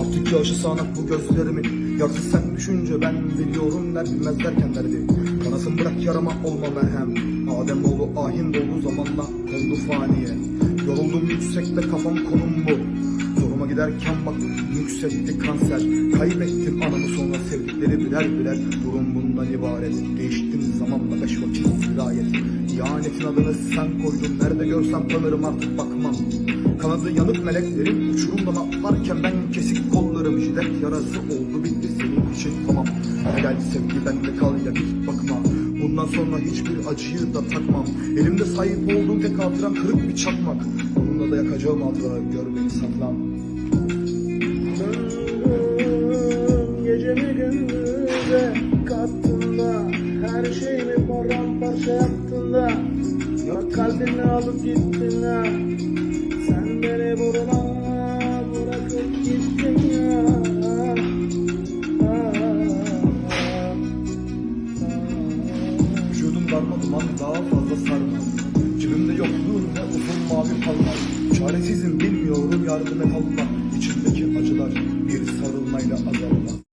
Artık yaşı sağanak bu gözlerimin Yaksız sen düşünce ben biliyorum der bilmez derken derdi. Kanasın bırak yarama olma merhem Adem oğlu ahin doldu zamanla oldu faniye. Yoruldum yüksekte kafam konum bu. Zoruma giderken bak yükseltti kanser. Kaybettim anımı sonra sevdikleri birer birer. Durum bundan ibaret. Değiştim zamanla beş vakit sirayet İhanetin adını sen koydun. Nerede görsem tanırım artık bakmam. Kanadı yanık meleklerim Uçurumdan atlarken ben kesik kollarım. Jilet yarası oldu bitti senin için tamam. Helal sevgi bende kal ya git bakma. Bundan sonra hiçbir acıyı da takmam. Elimde sahip olduğum tek hatıram kırık bir çakmak. Onunla da yakacağım hatıraları gör beni saklan. Gecemi gündüze Her şeyimi paramparça yaptığında. Bak kalbimi alıp gittin ha. Sen beni buruna bırakıp gittin ya. Vücudum darma duman daha fazla sarma Cebimde yokluğun ve uzun mavi pallar Çaresizim bilmiyorum yardım et Allah İçimdeki acılar bir sarılmayla azalmaz